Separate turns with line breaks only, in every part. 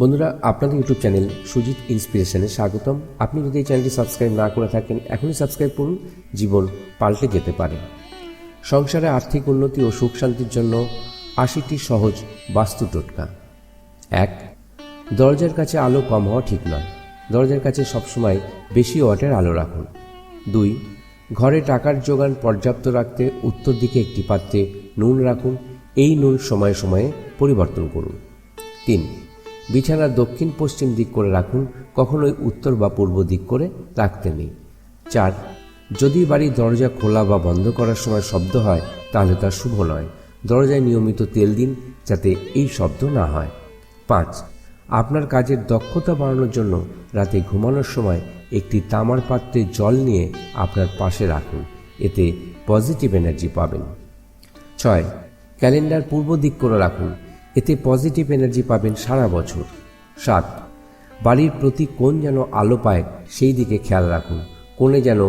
বন্ধুরা, আপনাদের YouTube channel Sujit ইন্সপিরেশনে স্বাগতম। আপনি যদি এই চ্যানেলটি সাবস্ক্রাইব না করে থাকেন, এখনই সাবস্ক্রাইব করুন, জীবন পাল্টে যেতে পারে। সংসারে আর্থিক উন্নতি ও সুখ শান্তির জন্য আশিটি সহজ বাস্তু টোটকা। এক, দরজার কাছে আলো কম হওয়া ঠিক নয়। দরজার কাছে সবসময় বেশি ওয়াটের আলো রাখুন। দুই, ঘরে টাকার যোগান পর্যাপ্ত রাখতে উত্তর দিকে একটি পাত্রে নুন রাখুন। এই নুন সময়ে সময়ে পরিবর্তন করুন। তিন বিছানা দক্ষিণ পশ্চিম দিক করে রাখুন, কখনোই উত্তর বা পূর্ব দিক করে রাখতে নেই। চার, যদি বাড়ির দরজা খোলা বা বন্ধ করার সময় শব্দ হয়, তাহলে তা শুভ নয়। দরজায় নিয়মিত তেল দিন, যাতে এই শব্দ না হয়। পাঁচ, আপনার কাজের দক্ষতা বাড়ানোর জন্য রাতে ঘুমানোর সময় একটি তামার পাত্রে জল নিয়ে আপনার পাশে রাখুন। এতে পজিটিভ এনার্জি পাবেন। ছয়, ক্যালেন্ডার পূর্ব দিক করে রাখুন এতে পজিটিভ এনার্জি পাবেন সারা বছর। সাত বাড়ির প্রতি কোণ যেন আলো পায়, সেই দিকে খেয়াল রাখুন, কোণে যেন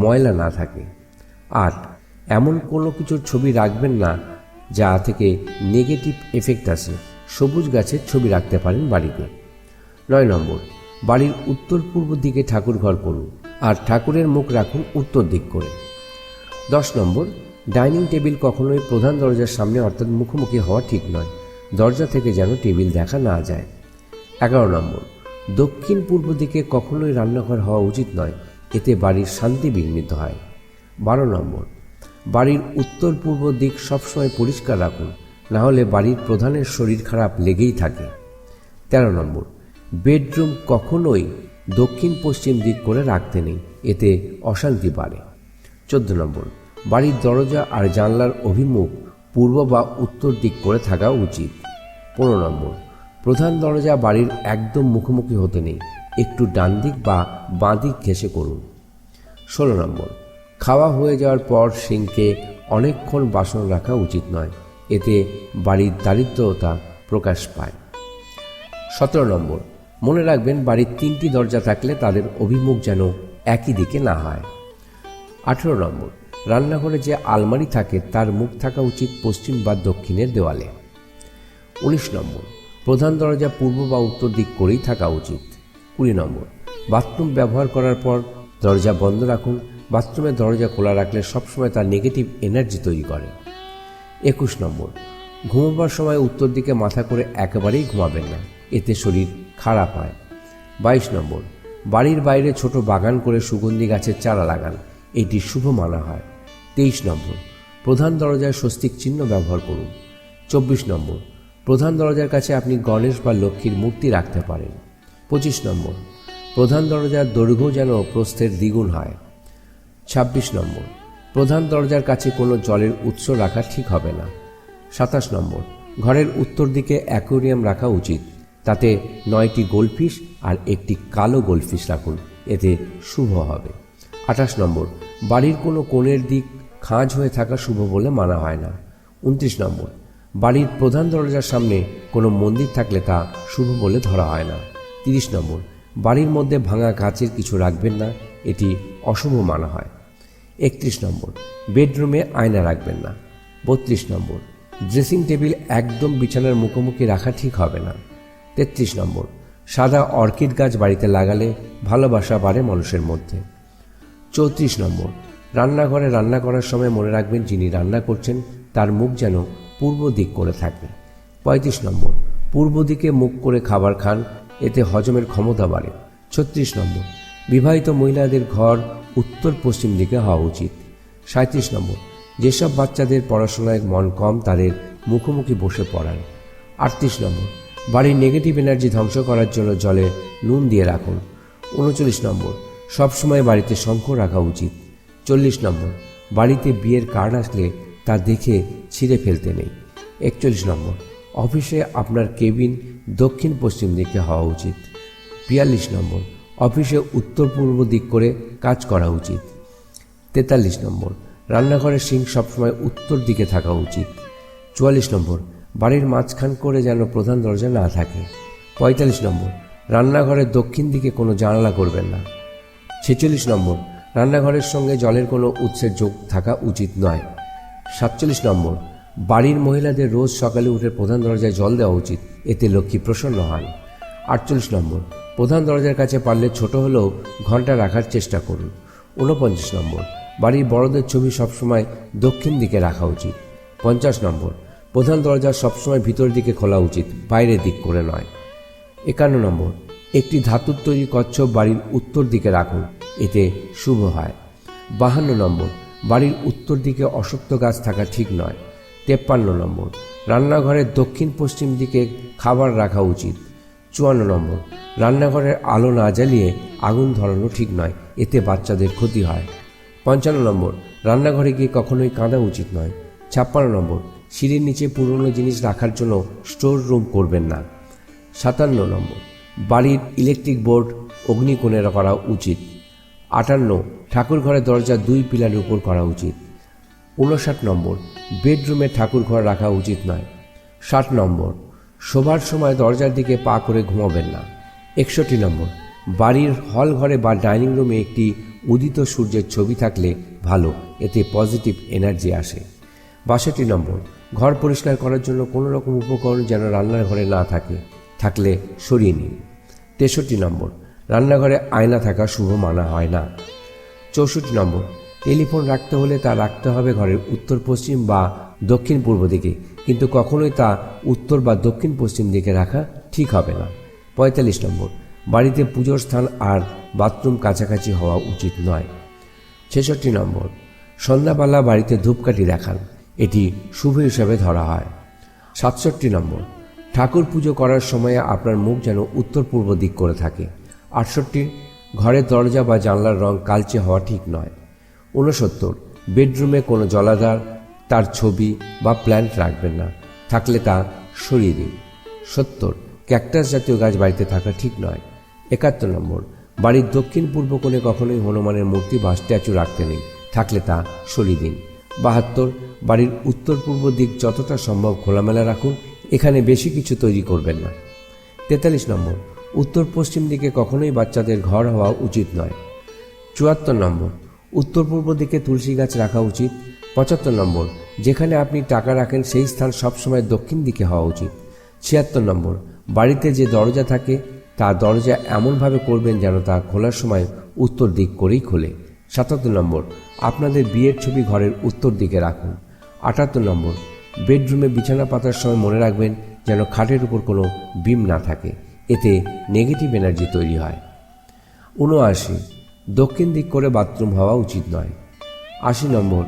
ময়লা না থাকে। আট, এমন কোনো কিছুর ছবি রাখবেন না, যা থেকে নেগেটিভ এফেক্ট আসে, সবুজ গাছের ছবি রাখতে পারেন বাড়িতে নয় নম্বর বাড়ির উত্তর পূর্ব দিকে ঠাকুর ঘর করুন, আর ঠাকুরের মুখ রাখুন উত্তর দিক করে। দশ নম্বর, ডাইনিং টেবিল কখনোই প্রধান দরজার সামনে অর্থাৎ মুখোমুখি হওয়া ঠিক নয়। দরজা থেকে যেন টেবিল দেখা না যায়। এগারো নম্বর, দক্ষিণ পূর্ব দিকে কখনোই রান্নাঘর হওয়া উচিত নয়, এতে বাড়ির শান্তি বিঘ্নিত হয়। বারো নম্বর, বাড়ির উত্তর পূর্ব দিক সবসময় পরিষ্কার রাখুন, না হলে বাড়ির প্রধানের শরীর খারাপ লেগেই থাকে। তেরো নম্বর, বেডরুম কখনোই দক্ষিণ পশ্চিম দিক করে রাখতে নেই, এতে অশান্তি বাড়ে। চোদ্দ নম্বর, বাড়ির দরজা আর জানলার অভিমুখ পূর্ব বা উত্তর দিক করে থাকা উচিত। পনেরো নম্বর। প্রধান দরজা বাড়ির একদম মুখোমুখি হতে নেই। একটু ডান দিক বা বাঁ দিক ঘেসে করুন। ষোলো নম্বর। খাওয়া হয়ে যাওয়ার পর সিংকে অনেকক্ষণ বাসন রাখা উচিত নয়। এতে বাড়ির দারিদ্রতা প্রকাশ পায়। সতেরো নম্বর। মনে রাখবেন বাড়ির তিনটি দরজা থাকলে তাদের অভিমুখ যেন একই দিকে না হয়। আঠেরো নম্বর। রান্নাঘরে যে আলমারি থাকে, তার মুখ থাকা উচিত পশ্চিম বা দক্ষিণের দেওয়ালে। উনিশ নম্বর, প্রধান দরজা পূর্ব বা উত্তর দিক করেই থাকা উচিত। কুড়ি নম্বর, বাথরুম ব্যবহার করার পর দরজা বন্ধ রাখুন। বাথরুমের দরজা খোলা রাখলে সবসময় তার নেগেটিভ এনার্জি তৈরি করে। একুশ নম্বর, ঘুমোবার সময় উত্তর দিকে মাথা করে একেবারেই ঘুমাবেন না। এতে শরীর খারাপ হয়। বাইশ নম্বর, বাড়ির বাইরে ছোট বাগান করে সুগন্ধি গাছের চারা লাগান। এটি শুভ মানা হয়। তেইশ নম্বর, প্রধান দরজায় স্বস্তিক চিহ্ন ব্যবহার করুন। চব্বিশ নম্বর, প্রধান দরজার কাছে আপনি গণেশ বা লক্ষ্মীর মূর্তি রাখতে পারেন। পঁচিশ নম্বর, প্রধান দরজার দৈর্ঘ্য যেন প্রস্থের দ্বিগুণ হয়। ছাব্বিশ নম্বর, প্রধান দরজার কাছে কোনো জলের উৎস রাখা ঠিক হবে না। সাতাশ নম্বর, ঘরের উত্তর দিকে অ্যাকোরিয়াম রাখা উচিত। তাতে নয়টি গোলফিশ আর একটি কালো গোলফিশ রাখুন। এতে শুভ হবে। আঠাশ নম্বর, বাড়ির কোনো কোণের দিক খাঁজ হয়ে থাকা শুভ বলে মানা হয় না। উনত্রিশ নম্বর, বাড়ির প্রধান দরজার সামনে কোনো মন্দির থাকলে তা শুভ বলে ধরা হয় না। তিরিশ নম্বর, বাড়ির মধ্যে ভাঙা কাচের কিছু রাখবেন না, এটি অশুভ মানা হয়। একত্রিশ নম্বর, বেডরুমে আয়না রাখবেন না। বত্রিশ নম্বর, ড্রেসিং টেবিল একদম বিছানার মুখোমুখি রাখা ঠিক হবে না। তেত্রিশ নম্বর, সাদা অর্কিড গাছ বাড়িতে লাগালে ভালোবাসা বাড়ে মানুষের মধ্যে। চৌত্রিশ নম্বর রান্নাঘরে রান্না করার সময় মনে রাখবেন যিনি রান্না করছেন, তার মুখ যেন পূর্ব দিক করে থাকে। পঁয়ত্রিশ নম্বর, পূর্ব দিকে মুখ করে খাবার খান, এতে হজমের ক্ষমতা বাড়ে। ছত্রিশ নম্বর, বিবাহিত মহিলাদের ঘর উত্তর পশ্চিম দিকে হওয়া উচিত। সাঁত্রিশ নম্বর, যেসব বাচ্চাদের পড়াশোনায় মন কম, তাদের মুখোমুখি বসে পড়ান। আটত্রিশ নম্বর, বাড়ির নেগেটিভ এনার্জি ধ্বংস করার জন্য জলে নুন দিয়ে রাখুন। উনচল্লিশ নম্বর, সবসময় বাড়িতে শঙ্খ রাখা উচিত। চল্লিশ নম্বর। বাড়িতে বিয়ের কার্ড আসলে তা দেখে ছিঁড়ে ফেলতে নেই। একচল্লিশ নম্বর। অফিসে আপনার কেবিন দক্ষিণ পশ্চিম দিকে হওয়া উচিত। বিয়াল্লিশ নম্বর। অফিসে উত্তর পূর্ব দিক করে কাজ করা উচিত। তেতাল্লিশ নম্বর। রান্নাঘরের সিং সবসময় উত্তর দিকে থাকা উচিত। চুয়াল্লিশ নম্বর। বাড়ির মাঝখান করে যেন প্রধান দরজা না থাকে। পঁয়তাল্লিশ নম্বর। রান্নাঘরের দক্ষিণ দিকে কোনো জানালা করবেন না। ছেচল্লিশ নম্বর। রান্নাঘরের সঙ্গে জলের কোনো উৎসের যোগ থাকা উচিত নয়। সাতচল্লিশ নম্বর, বাড়ির মহিলাদের রোজ সকালে উঠে প্রধান দরজায় জল দেওয়া উচিত, এতে লক্ষ্মী প্রসন্ন হন। আটচল্লিশ নম্বর, প্রধান দরজার কাছে পারলে ছোট হলেও ঘণ্টা রাখার চেষ্টা করুন। ঊনপঞ্চাশ নম্বর, বাড়ির বড়দের ছবি সবসময় দক্ষিণ দিকে রাখা উচিত। পঞ্চাশ নম্বর, প্রধান দরজা সবসময় ভিতর দিকে খোলা উচিত, বাইরের দিক করে নয়। একান্ন নম্বর, একটি ধাতুর তৈরি কচ্ছপ বাড়ির উত্তর দিকে রাখুন এতে শুভ হয়। বাহান্ন নম্বর, বাড়ির উত্তর দিকে অসত্য গাছ থাকা ঠিক নয়। তেপ্পান্ন নম্বর, রান্নাঘরের দক্ষিণ পশ্চিম দিকে খাবার রাখা উচিত। চুয়ান্ন নম্বর, রান্নাঘরের আলো না জ্বালিয়ে আগুন ধরানো ঠিক নয়, এতে বাচ্চাদের ক্ষতি হয়। পঞ্চান্ন নম্বর, রান্নাঘরে গিয়ে কখনোই কাঁদা উচিত নয়। ছাপ্পান্ন নম্বর, সিঁড়ির নিচে পুরনো জিনিস রাখার জন্য স্টোর রুম করবেন না। সাতান্ন নম্বর, বাড়ির ইলেকট্রিক বোর্ড অগ্নিকোণে করা উচিত। আটান্ন ঠাকুর ঘরের দরজা দুই পিলারের উপর করা উচিত। উনষাট নম্বর, বেডরুমে ঠাকুর ঘর রাখা উচিত নয়। ষাট নম্বর, শোবার সময় দরজার দিকে পা করে ঘুমাবেন না। একষট্টি নম্বর, বাড়ির হল ঘরে বা ডাইনিং রুমে একটি উদিত সূর্যের ছবি থাকলে ভালো, এতে পজিটিভ এনার্জি আসে। বাষট্টি নম্বর, ঘর পরিষ্কার করার জন্য কোনো রকম উপকরণ যেন রান্নার ঘরে না থাকে, থাকলে সরিয়ে নিন। তেষট্টি নম্বর রান্নাঘরে আয়না থাকা শুভ মানা হয় না। চৌষট্টি নম্বর, টেলিফোন রাখতে হলে তা রাখতে হবে ঘরের উত্তর পশ্চিম বা দক্ষিণ পূর্ব দিকে, কিন্তু কখনোই তা উত্তর বা দক্ষিণ পশ্চিম দিকে রাখা ঠিক হবে না। পঁয়তাল্লিশ নম্বর, বাড়িতে পুজোর স্থান আর বাথরুম কাছাকাছি হওয়া উচিত নয়। ছেষট্টি নম্বর, সন্ধ্যাবেলা বাড়িতে ধূপকাঠি দেখান এটি শুভ হিসাবে ধরা হয়। সাতষট্টি নম্বর, ঠাকুর পুজো করার সময় আপনার মুখ যেন উত্তর পূর্ব দিক করে থাকে। আটষট্টি, ঘরের দরজা বা জানলার রং কালচে হওয়া ঠিক নয়। ঊনসত্তর, বেডরুমে কোনো জলাধার, তার ছবি বা প্ল্যান্ট রাখবেন না, থাকলে তা সরিয়ে দিন। সত্তর, ক্যাকটাস জাতীয় গাছ বাড়িতে থাকা ঠিক নয়। একাত্তর নম্বর, বাড়ির দক্ষিণ পূর্ব কোণে কখনোই হনুমানের মূর্তি বা স্ট্যাচু রাখতে নেই, থাকলে তা সরিয়ে দিন। বাহাত্তর, বাড়ির উত্তর পূর্ব দিক যতটা সম্ভব খোলামেলা রাখুন, এখানে বেশি কিছু তৈরি করবেন না। তেতাল্লিশ নম্বর উত্তর পশ্চিম দিকে কখনোই বাচ্চাদের ঘর হওয়া উচিত নয়। চুয়াত্তর নম্বর উত্তর পূর্ব দিকে তুলসী গাছ রাখা উচিত। পঁচাত্তর নম্বর, যেখানে আপনি টাকা রাখেন সেই স্থান সবসময় দক্ষিণ দিকে হওয়া উচিত। ছিয়াত্তর নম্বর, বাড়িতে যে দরজা থাকে, তা দরজা এমনভাবে করবেন যেন তা খোলার সময় উত্তর দিক করেই খোলে। সাতাত্তর নম্বর, আপনাদের বিয়ের ছবি ঘরের উত্তর দিকে রাখুন। আটাত্তর নম্বর, বেডরুমে বিছানা পাতার সময় মনে রাখবেন যেন খাটের উপর কোনো বিম না থাকে। এতে নেগেটিভ এনার্জি তৈরি হয়। উনআশি, দক্ষিণ দিক করে বাথরুম হওয়া উচিত নয়। আশি নম্বর,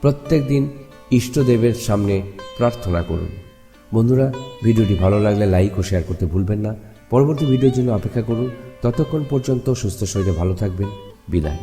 প্রত্যেক দিন ইষ্টদেবের সামনে প্রার্থনা করুন। বন্ধুরা, ভিডিওটি ভালো লাগলে লাইক ও শেয়ার করতে ভুলবেন না। পরবর্তী ভিডিওর জন্য অপেক্ষা করুন। ততক্ষণ পর্যন্ত সুস্থ শরীরে ভালো থাকবেন। বিদায়।